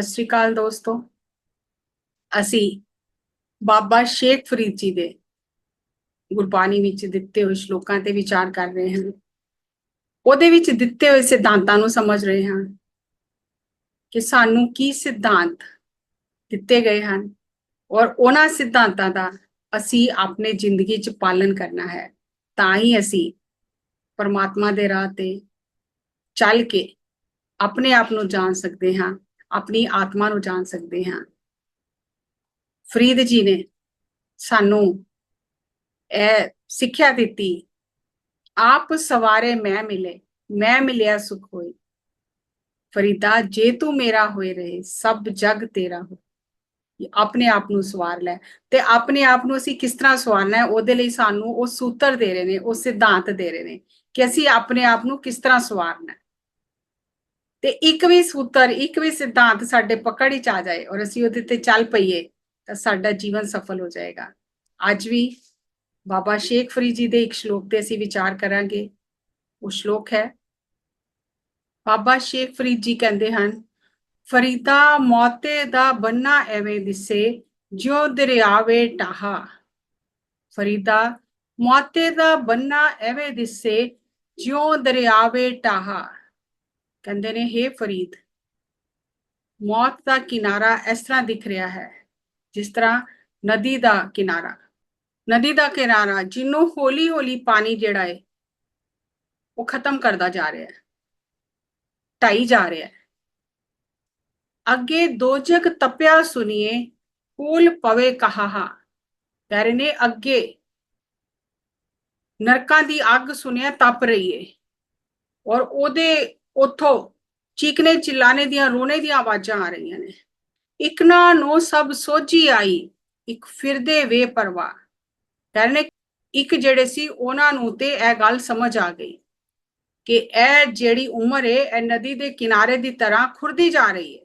ਸਤਿ ਸ਼੍ਰੀ ਅਕਾਲ ਦੋਸਤੋ। ਅਸੀਂ ਬਾਬਾ ਸ਼ੇਖ ਫਰੀਦ ਜੀ ਦੇ ਗੁਰਬਾਣੀ ਵਿੱਚ ਦਿੱਤੇ ਹੋਏ ਸ਼ਲੋਕਾਂ ਤੇ ਵਿਚਾਰ ਕਰ ਰਹੇ ਹਾਂ। ਉਹਦੇ ਵਿੱਚ ਦਿੱਤੇ ਹੋਏ ਸਿਧਾਂਤਾਂ ਨੂੰ ਸਮਝ ਰਹੇ ਹਾਂ ਕਿ ਸਾਨੂੰ ਕੀ ਸਿਧਾਂਤ ਦਿੱਤੇ ਗਏ ਹਨ ਔਰ ਉਹਨਾਂ ਸਿਧਾਂਤਾਂ ਦਾ ਅਸੀਂ ਆਪਣੇ ਜ਼ਿੰਦਗੀ 'ਚ ਪਾਲਨ ਕਰਨਾ ਹੈ। ਤਾਂ ਹੀ ਅਸੀਂ ਪਰਮਾਤਮਾ ਦੇ ਰਾਹ ਤੇ ਚੱਲ ਕੇ ਆਪਣੇ ਆਪ ਨੂੰ ਜਾਣ ਸਕਦੇ ਹਾਂ। ਆਪਣੀ ਆਤਮਾ ਨੂੰ ਜਾਣ ਸਕਦੇ ਹਾਂ। ਫਰੀਦ ਜੀ ਨੇ ਸਾਨੂੰ ਇਹ ਸਿੱਖਿਆ ਦਿੱਤੀ, ਆਪ ਸਵਾਰੇ ਮੈਂ ਮਿਲੇ, ਮੈਂ ਮਿਲਿਆ ਸੁਖ ਹੋਈ ਫਰੀਦਾ, ਜੇ ਤੂੰ ਮੇਰਾ ਹੋਏ ਰਹੇ, ਸਭ ਜਗ ਤੇਰਾ ਹੋ ਆਪਣੇ ਆਪ ਨੂੰ ਸਵਾਰ ਲੈ। ਤੇ ਆਪਣੇ ਆਪ ਨੂੰ ਅਸੀਂ ਕਿਸ ਤਰ੍ਹਾਂ ਸਵਾਰਨਾ ਹੈ? ਉਹਦੇ ਲਈ ਸਾਨੂੰ ਉਹ ਸੂਤਰ ਦੇ ਰਹੇ ਨੇ, ਉਹ ਸਿਧਾਂਤ ਦੇ ਰਹੇ ਨੇ ਕਿ ਅਸੀਂ ਆਪਣੇ ਆਪ ਨੂੰ ਕਿਸ ਤਰ੍ਹਾਂ ਸਵਾਰਨਾ ਹੈ? ਤੇ ਇੱਕ ਵੀ ਸੂਤਰ, ਇੱਕ ਵੀ ਸਿਧਾਂਤ ਸਾਡੇ ਪਕੜ ਵਿੱਚ ਆ ਜਾਏ ਔਰ ਅਸੀਂ ਉਹਦੇ ਤੇ ਚੱਲ ਪਈਏ, ਤਾਂ ਸਾਡਾ ਜੀਵਨ ਸਫਲ ਹੋ ਜਾਏਗਾ। ਅੱਜ ਵੀ ਬਾਬਾ ਸ਼ੇਖ ਫਰੀਦ ਜੀ ਦੇ ਇੱਕ ਸ਼ਲੋਕ ਤੇ ਅਸੀਂ ਵਿਚਾਰ ਕਰਾਂਗੇ। ਉਹ ਸ਼ਲੋਕ ਹੈ, ਬਾਬਾ ਸ਼ੇਖ ਫਰੀਦ ਜੀ ਕਹਿੰਦੇ ਹਨ, ਫਰੀਦਾ ਮੌਤੇ ਦਾ ਬੰਨਾ ਐਵੇਂ ਦਿਸੇ, ਜਿਉ ਦਰਿਆਵੇ ਟਾਹਾ। ਫਰੀਦਾ ਮੌਤੇ ਦਾ ਬੰਨਾ ਐਵੇਂ ਦਿਸੇ, ਜਿਉ ਦਰਿਆਵੇ ਟਾਹਾ। ਕਹਿੰਦੇ ਨੇ हे ਫਰੀਦ, ਮੌਤ ਦਾ ਕਿਨਾਰਾ ਇਸ ਤਰ੍ਹਾਂ ਦਿਖ ਰਿਹਾ ਹੈ, ਜਿਸ ਤਰ੍ਹਾਂ ਨਦੀ ਦਾ ਕਿਨਾਰਾ। ਨਦੀ ਦਾ ਕਿਨਾਰਾ ਜਿਹਨੂੰ ਹੌਲੀ ਹੌਲੀ ਪਾਣੀ ਜਿਹੜਾ ਹੈ ਉਹ ਖਤਮ ਕਰਦਾ ਜਾ ਰਿਹਾ ਹੈ, ਢਾਈ ਜਾ ਰਿਹਾ ਹੈ। ਅੱਗੇ ਦੋਜਕ ਤਪਿਆ ਸੁਣੀਏ ਕੂਲ ਪਵੇ ਕਹਾਹਾ। ਕਹਿ ਰਹੇ ਨੇ, ਅੱਗੇ ਨਰਕਾਂ ਦੀ ਅੱਗ ਸੁਣਿਆ ਤਪ ਰਹੀ ਏ ਔਰ ਉਹਦੇ ਉਥੋਂ ਚੀਕਨੇ ਚਿਲਾਣੇ ਦੀਆਂ ਰੋਣੇ ਦੀਆਂ ਆਵਾਜ਼ਾਂ ਆ ਰਹੀਆਂ ਨੇ। ਇਕਨਾ ਨੂੰ ਸਭ ਸੋਝੀ ਆਈ, ਇੱਕ ਫਿਰਦੇ ਵੇ ਪਰਵਾ ਕਹਿੰਦੇ ਇੱਕ ਜਿਹੜੇ ਸੀ ਉਹਨਾਂ ਨੂੰ ਤੇ ਇਹ ਗੱਲ ਸਮਝ ਆ ਗਈ ਕਿ ਇਹ ਜਿਹੜੀ ਉਮਰ ਹੈ ਇਹ ਨਦੀ ਦੇ ਕਿਨਾਰੇ ਦੀ ਤਰ੍ਹਾਂ ਖੁਰਦੀ ਜਾ ਰਹੀ ਹੈ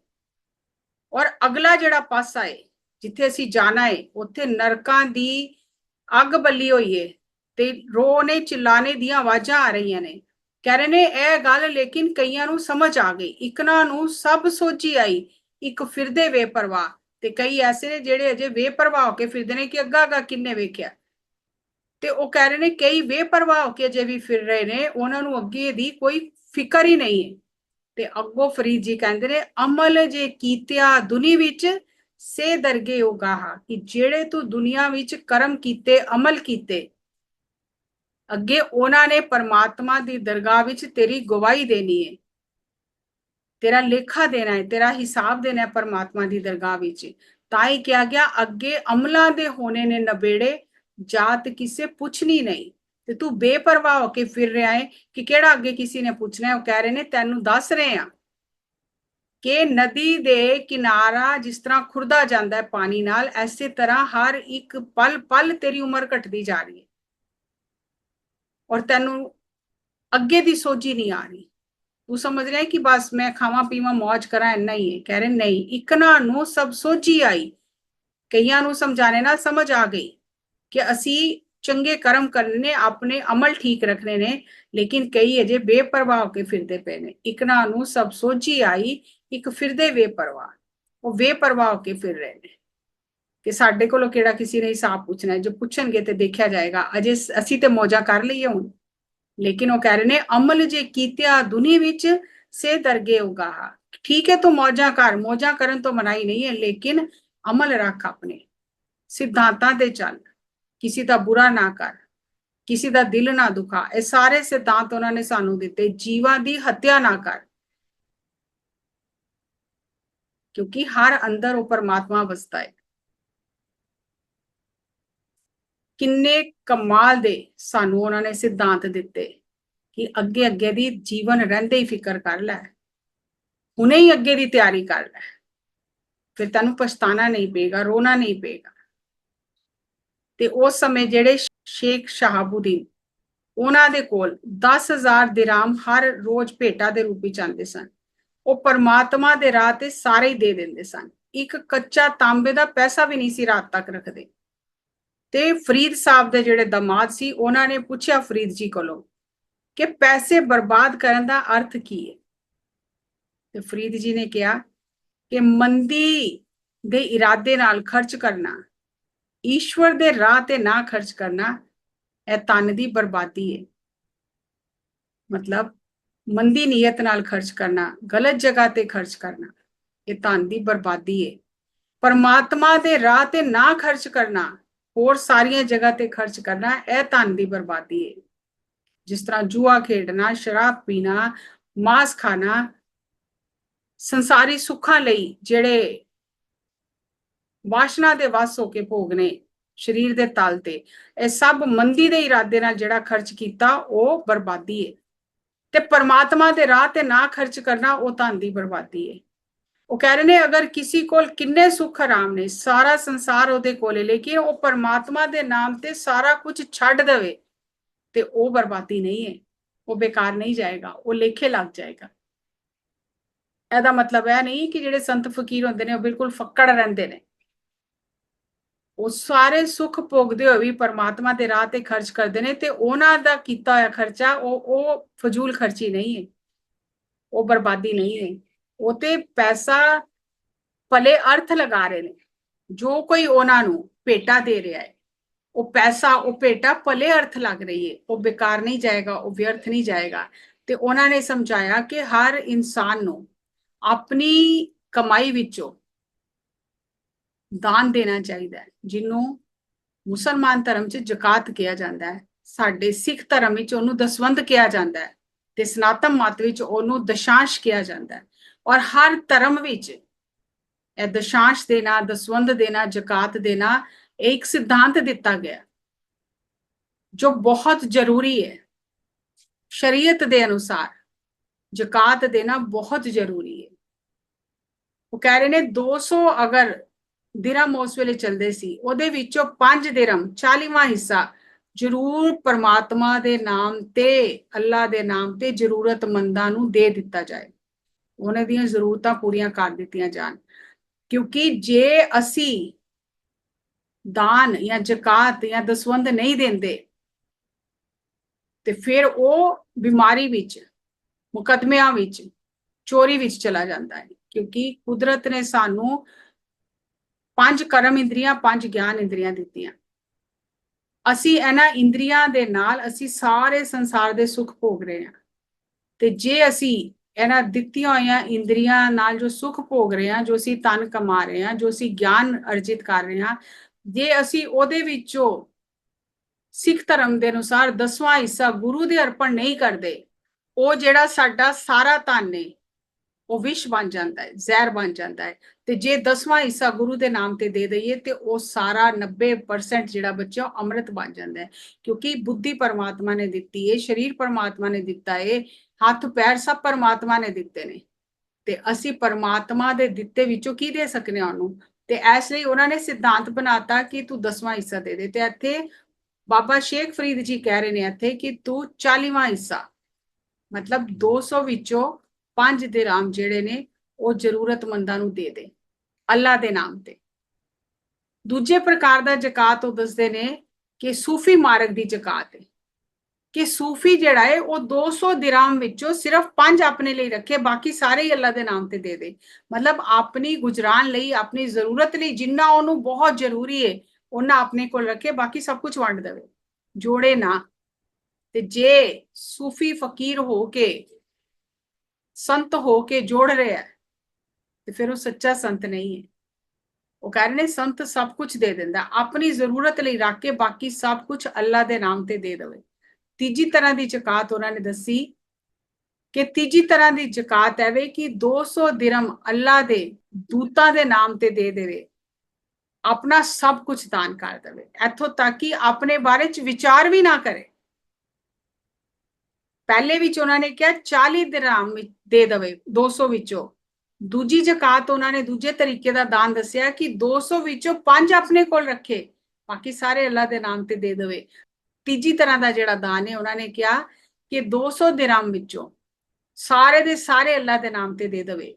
ਔਰ ਅਗਲਾ ਜਿਹੜਾ ਪਾਸਾ ਹੈ ਜਿੱਥੇ ਅਸੀਂ ਜਾਣਾ ਹੈ ਉੱਥੇ ਨਰਕਾਂ ਦੀ ਅੱਗ ਬੱਲੀ ਹੋਈ ਹੈ ਤੇ ਰੋਣੇ ਚਿਲਾਣੇ ਦੀਆਂ ਆਵਾਜ਼ਾਂ ਆ ਰਹੀਆਂ ਨੇ। ਕਹਿ ਰਹੇ ਨੇ, ਇਹ ਗੱਲ ਲੇਕਿਨ ਕਈਆਂ ਨੂੰ ਸਮਝ ਆ ਗਈ। ਇਕਨਾ ਨੂੰ ਸਭ ਸੋਚੀ ਆਈ। ਇੱਕ ਫਿਰਦੇ ਵੇ ਪਰਵਾਹ ਤੇ ਕਈ ਐਸੇ ਨੇ ਜਿਹੜੇ ਅਜੇ ਵੇ ਪਰਵਾਹ ਹੋ ਕੇ ਫਿਰਦੇ ਨੇ ਕਿ ਅੱਗਾ ਅੱਗਾ ਕਿੰਨੇ ਵੇਖਿਆ। ਤੇ ਉਹ ਕਹਿ ਰਹੇ ਨੇ, ਕਈ ਵੇ ਪਰਵਾਹ ਹੋ ਕੇ ਅਜੇ ਵੀ ਫਿਰ ਰਹੇ ਨੇ। ਉਹਨਾਂ ਨੂੰ ਅੱਗੇ ਦੀ ਕੋਈ ਫਿਕਰ ਹੀ ਨਹੀਂ ਹੈ। ਤੇ ਅੱਗੋ ਫਰੀਦ ਜੀ ਕਹਿੰਦੇ ਨੇ, ਅਮਲ ਜੇ ਕੀਤਿਆ ਦੁਨੀ ਵਿੱਚ, ਸੇ ਦਰਗੇ ਉਗਾਹਾ ਕਿ ਜਿਹੜੇ ਤੂੰ ਦੁਨੀਆ ਵਿੱਚ ਕਰਮ ਕੀਤੇ, ਅਮਲ ਕੀਤੇ ਅੱਗੇ ਉਹਨਾਂ ਨੇ ਪਰਮਾਤਮਾ ਦੀ ਦਰਗਾਹ ਵਿੱਚ ਤੇਰੀ ਗਵਾਹੀ ਦੇਣੀ ਹੈ। ਤੇਰਾ ਲੇਖਾ ਦੇਣਾ ਹੈ, ਤੇਰਾ ਹਿਸਾਬ ਦੇਣਾ ਹੈ ਪਰਮਾਤਮਾ ਦੀ ਦਰਗਾਹ ਵਿੱਚ। ਤਾਂ ਹੀ ਕਿਹਾ ਗਿਆ, ਅੱਗੇ ਅਮਲਾਂ ਦੇ ਹੋਣੇ ਨੇ ਨਬੇੜੇ, ਜਾਤ ਕਿਸੇ ਪੁੱਛਣੀ ਨਹੀਂ। ਤੇ ਤੂੰ ਬੇਪਰਵਾਹ ਹੋ ਕੇ ਫਿਰ ਰਿਹਾ ਹੈ ਕਿ ਕਿਹੜਾ ਅੱਗੇ ਕਿਸੇ ਨੇ ਪੁੱਛਣਾ ਹੈ? ਉਹ ਕਹਿ ਰਹੇ ਨੇ, ਤੈਨੂੰ ਦੱਸ ਰਹੇ ਆ ਕਿ ਨਦੀ ਦੇ ਕਿਨਾਰਾ ਜਿਸ ਤਰ੍ਹਾਂ ਖੁਰਦਾ ਜਾਂਦਾ ਹੈ ਪਾਣੀ ਨਾਲ, ਐਸੇ ਤਰ੍ਹਾਂ ਹਰ ਇੱਕ ਪਲ ਪਲ ਤੇਰੀ ਉਮਰ ਘਟਦੀ ਜਾ ਰਹੀ ਹੈ। ਔਰ ਤੈਨੂੰ ਅੱਗੇ ਦੀ ਸੋਝੀ ਨਹੀਂ ਆ ਰਹੀ। ਤੂੰ ਸਮਝ ਰਿਹਾ ਕਿ ਬਸ ਮੈਂ ਖਾਵਾਂ, ਪੀਵਾਂ ਮौज ਕਰਾਂ, ਇੰਨਾ ਹੀ ਹੈ। ਕਹਿ ਰਹੇ, ਨਹੀਂ, ਇਕਨਾ ਨੂੰ ਸਭ ਸੋਝੀ ਆਈ। ਕਈਆਂ ਨੂੰ ਸਮਝਾਣੇ ਨਾਲ ਸਮਝ ਆ ਗਈ ਕਿ ਅਸੀਂ ਚੰਗੇ ਕਰਮ ਕਰਨੇ ਨੇ, ਆਪਣੇ ਅਮਲ ਠੀਕ ਰੱਖਣੇ ਨੇ, ਲੇਕਿਨ ਕਈ ਅਜੇ ਬੇਪਰਵਾਹ ਹੋ ਕੇ ਫਿਰਦੇ ਪਏ ਨੇ। ਇਕਨਾ ਨੂੰ ਸਭ ਸੋਝੀ ਆਈ, ਇੱਕ ਫਿਰਦੇ ਬੇਪਰਵਾਹ। ਉਹ ਬੇਪਰਵਾਹ ਹੋ ਕੇ ਫਿਰ ਰਹੇ ਨੇ। ਕਿ ਸਾਡੇ ਕੋਲੋਂ ਕਿਹੜਾ ਕਿਸੇ ਨੇ ਹਿਸਾਬ ਪੁੱਛਣਾ ਹੈ? ਜੋ ਪੁੱਛਣਗੇ ਤੇ ਦੇਖਿਆ ਜਾਏਗਾ। ਅਜੇ ਅਸੀਂ ਤੇ ਮੌਜਾ ਕਰ ਲਈਏ ਹੁਣ। ਲੇਕਿਨ ਉਹ ਕਹਿ ਰਹੇ ਨੇ, ਅਮਲ ਜੇ ਕੀਤਿਆ ਦੁਨੀ ਵਿੱਚ, ਸੇ ਦਰਗੇ ਉਗਾਹਾ। ਠੀਕ ਹੈ ਤੂੰ ਮੌਜਾ ਕਰ। ਮੌਜਾ ਕਰਨ ਤੋਂ ਮਨਾਈ ਨਹੀਂ ਹੈ, ਲੇਕਿਨ ਅਮਲ ਰੱਖ ਆਪਣੇ। ਸਿਧਾਂਤਾਂ ਤੇ ਚੱਲ। ਕਿਸੇ ਦਾ ਬੁਰਾ ਨਾ ਕਰ। ਕਿਸੇ ਦਾ ਦਿਲ ਨਾ ਦੁਖਾ। ਇਹ ਸਾਰੇ ਸਿਧਾਂਤ ਉਹਨਾਂ ਨੇ ਸਾਨੂੰ ਦਿੱਤੇ। ਜੀਵਾਂ ਦੀ ਹੱਤਿਆ ਨਾ ਕਰ। ਕਿਉਂਕਿ ਹਰ ਅੰਦਰ ਉਹ ਪਰਮਾਤਮਾ ਵਸਦਾ ਹੈ। ਕਿੰਨੇ ਕਮਾਲ ਦੇ ਸਾਨੂੰ ਉਹਨਾਂ ਨੇ ਸਿਧਾਂਤ ਦਿੱਤੇ ਕਿ ਅੱਗੇ ਅੱਗੇ ਦੀ ਜੀਵਨ ਰਹਿੰਦੇ ਹੀ ਫਿਕਰ ਕਰ ਲੈ, ਹੁਣੇ ਹੀ ਅੱਗੇ ਦੀ ਤਿਆਰੀ ਕਰ ਲੈ। ਫਿਰ ਤੈਨੂੰ ਪਛਤਾਣਾ ਨਹੀਂ ਪਏਗਾ, ਰੋਣਾ ਨਹੀਂ ਪਏਗਾ। ਤੇ ਉਸ ਸਮੇਂ ਜਿਹੜੇ ਸ਼ੇਖ ਸ਼ਹਾਬੂਦੀਨ ਉਹਨਾਂ ਦੇ ਕੋਲ 10000 ਦਿਰਾਮ ਹਰ ਰੋਜ਼ ਭੇਟਾ ਦੇ ਰੂਪ ਵਿੱਚ ਆਉਂਦੇ ਸਨ। ਉਹ ਪਰਮਾਤਮਾ ਦੇ ਰਾਹ ਤੇ ਸਾਰੇ ਹੀ ਦੇ ਦਿੰਦੇ ਸਨ। ਇੱਕ ਕੱਚਾ ਤਾਂਬੇ ਦਾ ਪੈਸਾ ਵੀ ਨਹੀਂ ਸੀ ਰਾਤ ਤੱਕ ਰੱਖਦੇ। ਤੇ ਫਰੀਦ ਸਾਹਿਬ ਦੇ ਜਿਹੜੇ ਦਮਾਦ ਸੀ, ਉਹਨਾਂ ਨੇ ਪੁੱਛਿਆ ਫਰੀਦ ਜੀ ਕੋਲੋਂ ਕਿ ਪੈਸੇ ਬਰਬਾਦ ਕਰਨ ਦਾ ਅਰਥ ਕੀ ਹੈ? ਤੇ ਫਰੀਦ ਜੀ ਨੇ ਕਿਹਾ ਕਿ ਮੰਦੀ ਦੇ ਇਰਾਦੇ ਨਾਲ ਖਰਚ ਕਰਨਾ, ਈਸ਼ਵਰ ਦੇ ਰਾਹ ਤੇ ਨਾ ਖਰਚ ਕਰਨਾ, ਇਹ ਤਨ ਦੀ ਬਰਬਾਦੀ ਹੈ। ਮਤਲਬ ਮੰਦੀ ਨੀਅਤ ਨਾਲ ਖਰਚ ਕਰਨਾ, ਗਲਤ ਜਗ੍ਹਾ ਤੇ ਖਰਚ ਕਰਨਾ, ਇਹ ਧਨ ਦੀ ਬਰਬਾਦੀ ਹੈ। ਪਰਮਾਤਮਾ ਦੇ ਰਾਹ ਤੇ ਨਾ ਖਰਚ ਕਰਨਾ ਹੋਰ ਸਾਰੀਆਂ ਜਗ੍ਹਾ ਤੇ ਖਰਚ ਕਰਨਾ, ਇਹ ਧਨ ਦੀ ਬਰਬਾਦੀ ਹੈ ਜਿਸ ਤਰ੍ਹਾਂ ਜੂਆ ਖੇਡਣਾ, ਸ਼ਰਾਬ ਪੀਣਾ, ਮਾਸ ਖਾਣਾ, ਸੰਸਾਰੀ ਸੁੱਖਾਂ ਲਈ ਜਿਹੜੇ ਵਾਸ਼ਨਾ ਦੇ ਵਸ ਹੋ ਕੇ ਭੋਗ ਨੇ ਸਰੀਰ ਦੇ ਤਲ ਤੇ, ਇਹ ਸਭ ਮੰਦੀ ਦੇ ਇਰਾਦੇ ਨਾਲ ਜਿਹੜਾ ਖਰਚ ਕੀਤਾ, ਉਹ ਬਰਬਾਦੀ ਹੈ ਤੇ ਪਰਮਾਤਮਾ ਦੇ ਰਾਹ ਤੇ ਨਾ ਖਰਚ ਕਰਨਾ, ਉਹ ਧਨ ਦੀ ਬਰਬਾਦੀ ਹੈ ਉਹ ਕਹਿ ਰਹੇ ਨੇ, ਅਗਰ ਕਿਸੇ ਕੋਲ ਕਿੰਨੇ ਸੁੱਖ ਆਰਾਮ ਨੇ, ਸਾਰਾ ਸੰਸਾਰ ਉਹਦੇ ਕੋਲੇ ਲੇਕਿਨ ਉਹ ਪਰਮਾਤਮਾ ਦੇ ਨਾਮ ਤੇ ਸਾਰਾ ਕੁਝ ਛੱਡ ਦੇਵੇ, ਤੇ ਉਹ ਬਰਬਾਦੀ ਨਹੀਂ ਹੈ, ਉਹ ਬੇਕਾਰ ਨਹੀਂ ਜਾਏਗਾ, ਉਹ ਲੇਖੇ ਲੱਗ ਜਾਏਗਾ। ਇਹਦਾ ਮਤਲਬ ਇਹ ਨਹੀਂ ਕਿ ਜਿਹੜੇ ਸੰਤ ਫਕੀਰ ਹੁੰਦੇ ਨੇ, ਉਹ ਬਿਲਕੁਲ ਫੱਕੜ ਰਹਿੰਦੇ ਨੇ। ਉਹ ਸਾਰੇ ਸੁੱਖ ਭੋਗਦੇ ਹੋਏ ਵੀ ਪਰਮਾਤਮਾ ਦੇ ਰਾਹ ਤੇ ਖਰਚ ਕਰਦੇ ਨੇ, ਤੇ ਉਹਨਾਂ ਦਾ ਕੀਤਾ ਹੋਇਆ ਖਰਚਾ, ਉਹ ਉਹ ਫਜ਼ੂਲ ਖਰਚੀ ਨਹੀਂ ਹੈ, ਉਹ ਬਰਬਾਦੀ ਨਹੀਂ ਹੈ। ਉਹ ਤੇ ਪੈਸਾ ਭਲੇ ਅਰਥ ਲਗਾ ਰਹੇ ਨੇ ਜੋ ਕੋਈ ਉਹਨਾਂ ਨੂੰ ਭੇਟਾ ਦੇ ਰਿਹਾ ਹੈ ਉਹ ਪੈਸਾ ਉਹ ਭੇਟਾ ਭਲੇ ਅਰਥ ਲੱਗ ਰਹੀ ਹੈ ਉਹ ਬੇਕਾਰ ਨਹੀਂ ਜਾਏਗਾ ਉਹ ਵਿਅਰਥ ਨਹੀਂ ਜਾਏਗਾ ਤੇ ਉਹਨਾਂ ਨੇ ਸਮਝਾਇਆ ਕਿ ਹਰ ਇਨਸਾਨ ਨੂੰ ਆਪਣੀ ਕਮਾਈ ਵਿੱਚੋਂ ਦਾਨ ਦੇਣਾ ਚਾਹੀਦਾ ਹੈ ਜਿਹਨੂੰ ਮੁਸਲਮਾਨ ਧਰਮ 'ਚ ਜ਼ਕਾਤ ਕਿਹਾ ਜਾਂਦਾ ਹੈ ਸਾਡੇ ਸਿੱਖ ਧਰਮ ਵਿੱਚ ਉਹਨੂੰ ਦਸਵੰਧ ਕਿਹਾ ਜਾਂਦਾ ਹੈ ਤੇ ਸਨਾਤਨ ਮਤ ਵਿੱਚ ਉਹਨੂੰ ਦਸ਼ਾਂਸ਼ ਕਿਹਾ ਜਾਂਦਾ ਹੈ ਔਰ ਹਰ ਧਰਮ ਵਿੱਚ ਇਹ ਦਸ਼ਾਂਸ਼ ਦੇਣਾ ਦਸਵੰਧ ਦੇਣਾ ਜ਼ਕਾਤ ਦੇਣਾ ਇੱਕ ਸਿਧਾਂਤ ਦਿੱਤਾ ਗਿਆ। ਜੋ ਬਹੁਤ ਜ਼ਰੂਰੀ ਹੈ। ਸ਼ਰੀਅਤ ਦੇ ਅਨੁਸਾਰ ਜ਼ਕਾਤ ਦੇਣਾ ਬਹੁਤ ਜ਼ਰੂਰੀ ਹੈ। ਉਹ ਕਹਿ ਰਹੇ ਨੇ 200 ਅਗਰ ਦਿਰਮ ਉਸ ਵੇਲੇ ਚੱਲਦੇ ਸੀ, ਉਹਦੇ ਵਿੱਚੋਂ 5 ਦਿਰਮ 40ਵਾਂ ਹਿੱਸਾ ਜ਼ਰੂਰ ਪਰਮਾਤਮਾ ਦੇ ਨਾਮ ਤੇ ਅੱਲਾ ਦੇ ਨਾਮ ਤੇ ਜ਼ਰੂਰਤਮੰਦਾਂ ਨੂੰ ਦੇ ਦਿੱਤਾ ਜਾਏ। ਉਹਨਾਂ ਦੀਆਂ ਜ਼ਰੂਰਤਾਂ ਪੂਰੀਆਂ ਕਰ ਦਿੱਤੀਆਂ ਜਾਣ। ਕਿਉਂਕਿ ਜੇ ਅਸੀਂ ਦਾਨ ਜਾਂ ਜ਼ਕਾਤ ਜਾਂ ਦਸਵੰਦ ਨਹੀਂ ਦਿੰਦੇ, ਤੇ ਫਿਰ ਉਹ ਬਿਮਾਰੀ ਵਿੱਚ, ਮੁਕਦਮਿਆਂ ਵਿੱਚ, ਚੋਰੀ ਵਿੱਚ ਚਲਾ ਜਾਂਦਾ ਹੈ। ਕਿਉਂਕਿ ਕੁਦਰਤ ਨੇ ਸਾਨੂੰ ਪੰਜ ਕਰਮ ਇੰਦਰੀਆਂ, ਪੰਜ ਗਿਆਨ ਇੰਦਰੀਆਂ ਦਿੱਤੀਆਂ। ਅਸੀਂ ਇਹਨਾਂ ਇੰਦਰੀਆਂ ਦੇ ਨਾਲ ਅਸੀਂ ਸਾਰੇ ਸੰਸਾਰ ਦੇ ਸੁੱਖ ਭੋਗ ਰਹੇ ਹਾਂ। ਤੇ ਜੇ ਅਸੀਂ ਇਹਨਾਂ ਦਿੱਤੀਆਂ ਹੋਈਆਂ ਇੰਦਰੀਆਂ ਨਾਲ ਜੋ ਸੁੱਖ ਭੋਗ ਰਹੇ ਹਾਂ, ਜੋ ਅਸੀਂ ਤਨ ਕਮਾ ਰਹੇ ਹਾਂ, ਜੋ ਅਸੀਂ ਗਿਆਨ ਅਰਜਿਤ ਕਰ ਰਹੇ ਹਾਂ, ਜੇ ਅਸੀਂ ਉਹਦੇ ਵਿੱਚੋਂ ਸਿੱਖ ਧਰਮ ਦੇ ਅਨੁਸਾਰ ਦਸਵਾਂ ਹਿੱਸਾ ਗੁਰੂ ਦੇ ਅਰਪਣ ਨਹੀਂ ਕਰਦੇ, ਉਹ ਜਿਹੜਾ ਸਾਡਾ ਸਾਰਾ ਧਨ ਨੇ ਉਹ ਵਿਸ਼ ਬਣ ਜਾਂਦਾ ਹੈ, ਜ਼ਹਿਰ ਬਣ ਜਾਂਦਾ ਹੈ। ਤੇ ਜੇ ਦਸਵਾਂ ਹਿੱਸਾ ਗੁਰੂ ਦੇ ਨਾਮ ਤੇ ਦੇ ਦਈਏ, ਤੇ ਉਹ ਸਾਰਾ 90% ਜਿਹੜਾ ਬੱਚਾ ਉਹ ਅੰਮ੍ਰਿਤ ਬਣ ਜਾਂਦਾ ਹੈ। ਕਿਉਂਕਿ ਬੁੱਧੀ ਪਰਮਾਤਮਾ ਨੇ ਦਿੱਤੀ ਹੈ, ਸਰੀਰ ਪਰਮਾਤਮਾ ਨੇ ਦਿੱਤਾ ਹੈ ਹੱਥ ਪੈਰ ਸਭ ਪਰਮਾਤਮਾ ਨੇ ਦਿੱਤੇ ਨੇ। ਤੇ ਅਸੀਂ ਪਰਮਾਤਮਾ ਦੇ ਦਿੱਤੇ ਵਿੱਚੋਂ ਕੀ ਦੇ ਸਕਨੇ ਆ ਉਹਨੂੰ? ਤੇ ਇਸ ਲਈ ਉਹਨਾਂ ਨੇ ਸਿਧਾਂਤ ਬਣਾਤਾ ਕਿ ਤੂੰ ਦਸਵਾਂ ਹਿੱਸਾ ਦੇ ਦੇ। ਤੇ ਇੱਥੇ ਬਾਬਾ ਸ਼ੇਖ ਫਰੀਦ ਜੀ ਕਹਿ ਰਹੇ ਨੇ ਇੱਥੇ ਕਿ ਤੂੰ 40ਵਾਂ ਹਿੱਸਾ। ਮਤਲਬ 200 ਵਿੱਚੋਂ 5 ਰਾਮ ਜਿਹੜੇ ਨੇ, ਉਹ ਜ਼ਰੂਰਤਮੰਦਾਂ ਨੂੰ ਦੇ ਦੇ। ਅੱਲਾ ਦੇ ਨਾਮ ਤੇ। ਦੂਜੇ ਪ੍ਰਕਾਰ ਦਾ ਜ਼ਕਾਤ ਉਹ ਦੱਸਦੇ ਨੇ ਕਿ ਸੂਫੀ ਮਾਰਗ ਦੀ ਜ਼ਕਾਤ ਹੈ। ਕਿ ਸੂਫੀ ਜਿਹੜਾ ਹੈ ਉਹ 200 ਦਿਰਹਮ ਵਿੱਚੋਂ ਸਿਰਫ 5 ਆਪਣੇ ਲਈ ਰੱਖੇ, ਬਾਕੀ ਸਾਰੇ ਹੀ ਅੱਲਾ ਦੇ ਨਾਮ ਤੇ ਦੇ ਦੇ। ਮਤਲਬ ਆਪਣੀ ਗੁਜਰਾਨ ਲਈ, ਆਪਣੀ ਜ਼ਰੂਰਤ ਲਈ ਜਿੰਨਾ ਉਹਨੂੰ ਬਹੁਤ ਜ਼ਰੂਰੀ ਹੈ ਉਹਨਾਂ ਆਪਣੇ ਕੋਲ ਰੱਖੇ, ਬਾਕੀ ਸਭ ਕੁਝ ਵੰਡ ਦੇਵੇ। ਜੋੜੇ ਨਾ। ਤੇ ਜੇ ਸੂਫੀ ਫਕੀਰ ਹੋ ਕੇ, ਸੰਤ ਹੋ ਕੇ ਜੋੜ ਰਿਹਾ ਹੈ, ਤੇ ਫਿਰ ਉਹ ਸੱਚਾ ਸੰਤ ਨਹੀਂ ਹੈ। ਉਹ ਕਹਿ ਰਹੇ ਨੇ, ਸੰਤ ਸਭ ਕੁਝ ਦੇ ਦਿੰਦਾ। ਆਪਣੀ ਜ਼ਰੂਰਤ ਲਈ ਰੱਖ ਕੇ, ਬਾਕੀ ਸਭ ਕੁਝ ਅੱਲਾ ਦੇ ਨਾਮ ਤੇ ਦੇ ਦੇਵੇ। ਤੀਜੀ ਤਰ੍ਹਾਂ ਦੀ ਜ਼ਕਾਤ ਉਹਨਾਂ ਨੇ ਦੱਸੀ ਕਿ ਤੀਜੀ ਤਰ੍ਹਾਂ ਦੀ ਜ਼ਕਾਤ ਹੈ ਵੇ ਕਿ 200 ਦਿਰਮ ਅੱਲਾ ਦੇ ਦੂਤਾਂ ਦੇ ਨਾਮ ਤੇ ਦੇ ਦੇਵੇ, ਆਪਣਾ ਸਭ ਕੁਝ ਦਾਨ ਕਰ ਦੇਵੇ, ਇੱਥੋਂ ਤੱਕ ਕਿ ਆਪਣੇ ਬਾਰੇ ਚ ਵਿਚਾਰ ਵੀ ਨਾ ਕਰੇ। ਪਹਿਲੇ ਵਿੱਚ ਉਹਨਾਂ ਨੇ ਕਿਹਾ 40 ਦਿਰਹਮ ਦੇ ਦੇਵੇ 200 ਵਿੱਚੋਂ। ਦੂਜੀ ਜ਼ਕਾਤ ਉਹਨਾਂ ਨੇ ਦੂਜੇ ਤਰੀਕੇ ਦਾ ਦਾਨ ਦੱਸਿਆ ਕਿ 200 ਵਿੱਚੋਂ 5 ਆਪਣੇ ਕੋਲ ਰੱਖੇ, ਬਾਕੀ ਸਾਰੇ ਅੱਲਾ ਦੇ ਨਾਮ ਤੇ ਦੇ ਦੇਵੇ। ਤੀਜੀ ਤਰ੍ਹਾਂ ਦਾ ਜਿਹੜਾ ਦਾਨ ਹੈ ਉਹਨਾਂ ਨੇ ਕਿਹਾ ਕਿ 200 ਦਿਰਹਮ ਵਿੱਚੋਂ ਸਾਰੇ ਦੇ ਸਾਰੇ ਅੱਲਾ ਦੇ ਨਾਮ ਤੇ ਦੇ ਦੇਵੇ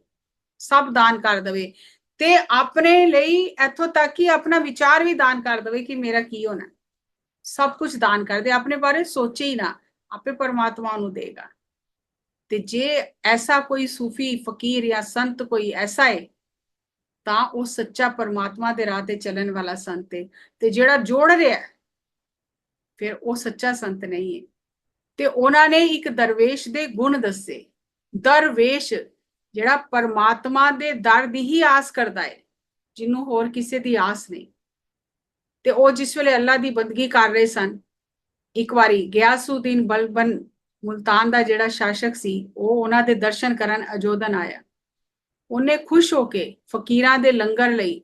ਸਭ ਦਾਨ ਕਰ ਦੇਵੇ ਤੇ ਆਪਣੇ ਲਈ ਇੱਥੋਂ ਤੱਕ ਕਿ ਆਪਣਾ ਵਿਚਾਰ ਵੀ ਦਾਨ ਕਰ ਦੇਵੇ ਕਿ ਮੇਰਾ ਕੀ ਹੋਣਾ ਸਭ ਕੁਝ ਦਾਨ ਕਰ ਦੇ ਆਪਣੇ ਬਾਰੇ ਸੋਚੇ ਹੀ ਨਾ ਆਪੇ ਪਰਮਾਤਮਾ ਨੂੰ ਦੇਗਾ। ਤੇ ਜੇ ਐਸਾ ਕੋਈ ਸੂਫੀ ਫਕੀਰ ਜਾਂ ਸੰਤ ਕੋਈ ਐਸਾ ਹੈ ਤਾਂ ਉਹ ਸੱਚਾ ਪਰਮਾਤਮਾ ਦੇ ਰਾਹ ਤੇ ਚੱਲਣ ਵਾਲਾ ਸੰਤ ਹੈ ਤੇ ਜਿਹੜਾ ਜੋੜ ਰਿਹਾ ਹੈ, ਫਿਰ ਉਹ ਸੱਚਾ ਸੰਤ ਨਹੀਂ ਹੈ। ਤੇ ਉਹਨਾਂ ਨੇ ਇੱਕ ਦਰਵੇਸ਼ ਦੇ ਗੁਣ ਦੱਸੇ। ਦਰਵੇਸ਼ ਜਿਹੜਾ ਪਰਮਾਤਮਾ ਦੇ ਦਰ ਦੀ ਹੀ ਆਸ ਕਰਦਾ ਹੈ, ਜਿਹਨੂੰ ਹੋਰ ਕਿਸੇ ਦੀ ਆਸ ਨਹੀਂ। ਤੇ ਉਹ ਜਿਸ ਵੇਲੇ ਅੱਲਾ ਦੀ ਬੰਦਗੀ ਕਰ ਰਹੇ ਸਨ, ਇੱਕ ਵਾਰੀ ਗਿਆਸੂਦੀਨ ਬਲਬਨ ਮੁਲਤਾਨ ਦਾ ਜਿਹੜਾ ਸ਼ਾਸਕ ਸੀ, ਉਹ ਉਹਨਾਂ ਦੇ ਦਰਸ਼ਨ ਕਰਨ ਅਜੋਦਨ ਆਇਆ। ਉਹਨੇ ਖੁਸ਼ ਹੋ ਕੇ ਫਕੀਰਾਂ ਦੇ ਲੰਗਰ ਲਈ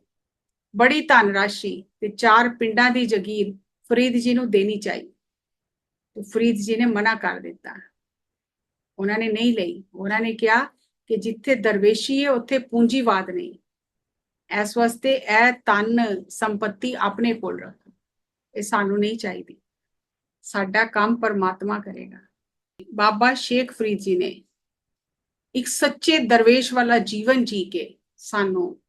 ਬੜੀ ਧਨ ਰਾਸ਼ੀ ਤੇ ਚਾਰ ਪਿੰਡਾਂ ਦੀ ਜ਼ਗੀਰ ਫਰੀਦ ਜੀ ਨੂੰ ਦੇਣੀ ਚਾਹੀ। ਤੇ ਫਰੀਦ ਜੀ ਨੇ ਮਨਾ ਕਰ ਦਿੱਤਾ। ਉਹਨਾਂ ਨੇ ਨਹੀਂ ਲਈ। ਉਹਨਾਂ ਨੇ ਕਿਹਾ ਕਿ ਜਿੱਥੇ ਦਰਵੇਸ਼ੀ ਹੈ, ਉੱਥੇ ਪੂੰਜੀਵਾਦ ਨਹੀਂ। ਇਸ ਵਾਸਤੇ ਇਹ ਤਨ ਸੰਪਤੀ ਆਪਣੇ ਕੋਲ ਰੱਖੋ। ਇਹ ਸਾਨੂੰ ਨਹੀਂ ਚਾਹੀਦੀ। ਸਾਡਾ ਕੰਮ ਪਰਮਾਤਮਾ ਕਰੇਗਾ। ਬਾਬਾ ਸ਼ੇਖ ਫਰੀਦ ਜੀ ਨੇ ਇੱਕ ਸੱਚੇ ਦਰਵੇਸ਼ ਵਾਲਾ ਜੀਵਨ ਜੀ ਕੇ ਸਾਨੂੰ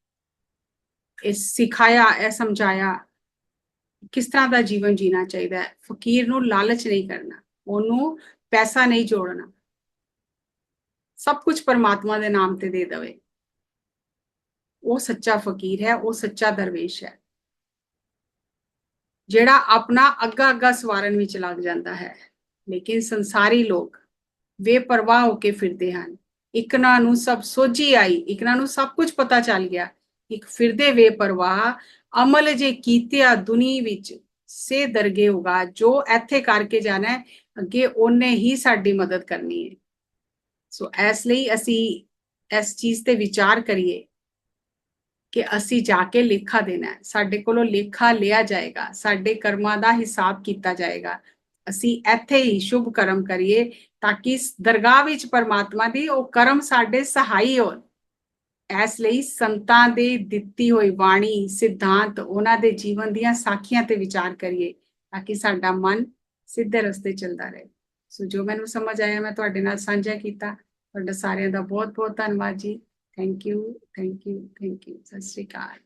ਇਹ ਸਿਖਾਇਆ, ਇਹ ਸਮਝਾਇਆ ਕਿਸ ਤਰ੍ਹਾਂ ਦਾ ਜੀਵਨ ਜੀਣਾ ਚਾਹੀਦਾ ਹੈ? ਫਕੀਰ ਨੂੰ ਲਾਲਚ ਨਹੀਂ ਕਰਨਾ, ਉਹਨੂੰ ਪੈਸਾ ਨਹੀਂ ਜੋੜਨਾ। ਸਭ ਕੁਝ ਪਰਮਾਤਮਾ ਦੇ ਨਾਮ ਤੇ ਦੇ ਦੇਵੇ। ਉਹ ਸੱਚਾ ਫਕੀਰ ਹੈ, ਉਹ ਸੱਚਾ ਦਰਵੇਸ਼ ਹੈ। ਜਿਹੜਾ ਆਪਣਾ ਅੱਗਾ ਅੱਗਾ ਸਵਾਰਨ ਵਿੱਚ ਲੱਗ ਜਾਂਦਾ ਹੈ, ਲੇਕਿਨ ਸੰਸਾਰੀ ਲੋਕ ਬੇਪਰਵਾਹ ਹੋ ਕੇ ਫਿਰਦੇ ਹਨ। ਇਕਨਾਂ ਨੂੰ ਸਭ ਸੋਝੀ ਆਈ ਇਕਨਾਂ ਨੂੰ ਸਭ ਕੁਝ ਪਤਾ ਚੱਲ ਗਿਆ। ਇੱਕ ਫਿਰਦੇ ਵੇ ਪਰਵਾਹ, ਅਮਲ ਜੇ ਕੀਤਿਆ ਦੁਨੀ ਵਿੱਚ, ਸੇ ਦਰਗੇ ਹੋਗਾ ਜੋ ਇੱਥੇ ਕਰਕੇ ਜਾਣਾ ਹੈ, ਅੱਗੇ ਉਹਨੇ ਹੀ ਸਾਡੀ ਮਦਦ ਕਰਨੀ ਹੈ। ਸੋ ਇਸ ਲਈ ਅਸੀਂ ਇਸ ਚੀਜ਼ ਤੇ ਵਿਚਾਰ ਕਰੀਏ ਕਿ ਅਸੀਂ ਜਾ ਕੇ ਲੇਖਾ ਦੇਣਾ ਹੈ। ਸਾਡੇ ਕੋਲੋਂ ਲੇਖਾ ਲਿਆ ਜਾਏਗਾ, ਸਾਡੇ ਕਰਮਾਂ ਦਾ ਹਿਸਾਬ ਕੀਤਾ ਜਾਏਗਾ। ਅਸੀਂ ਇੱਥੇ ਹੀ ਸ਼ੁਭ ਕਰਮ ਕਰੀਏ, ਤਾਂ ਕਿ ਦਰਗਾਹ ਵਿੱਚ ਪਰਮਾਤਮਾ ਦੀ ਉਹ ਕਰਮ ਸਾਡੇ ਸਹਾਈ ਹੋਣ। ਇਸ ਲਈ ਸੰਤਾਂ ਦੇ ਦਿੱਤੀ ਹੋਈ ਬਾਣੀ, ਸਿਧਾਂਤ ਉਹਨਾਂ ਦੇ ਜੀਵਨ ਦੀਆਂ ਸਾਖੀਆਂ ਤੇ ਵਿਚਾਰ ਕਰੀਏ ਤਾਂ ਕਿ ਸਾਡਾ ਮਨ ਸਿੱਧੇ ਰਸਤੇ ਚੱਲਦਾ ਰਹੇ। ਸੋ ਜੋ ਮੈਨੂੰ ਸਮਝ ਆਇਆ, ਮੈਂ ਤੁਹਾਡੇ ਨਾਲ ਸਾਂਝਾ ਕੀਤਾ। ਤੁਹਾਡਾ ਸਾਰਿਆਂ ਦਾ ਬਹੁਤ ਬਹੁਤ ਧੰਨਵਾਦ ਜੀ। Thank you thank you thank you ਸਤਿ ਸ਼੍ਰੀ ਅਕਾਲ।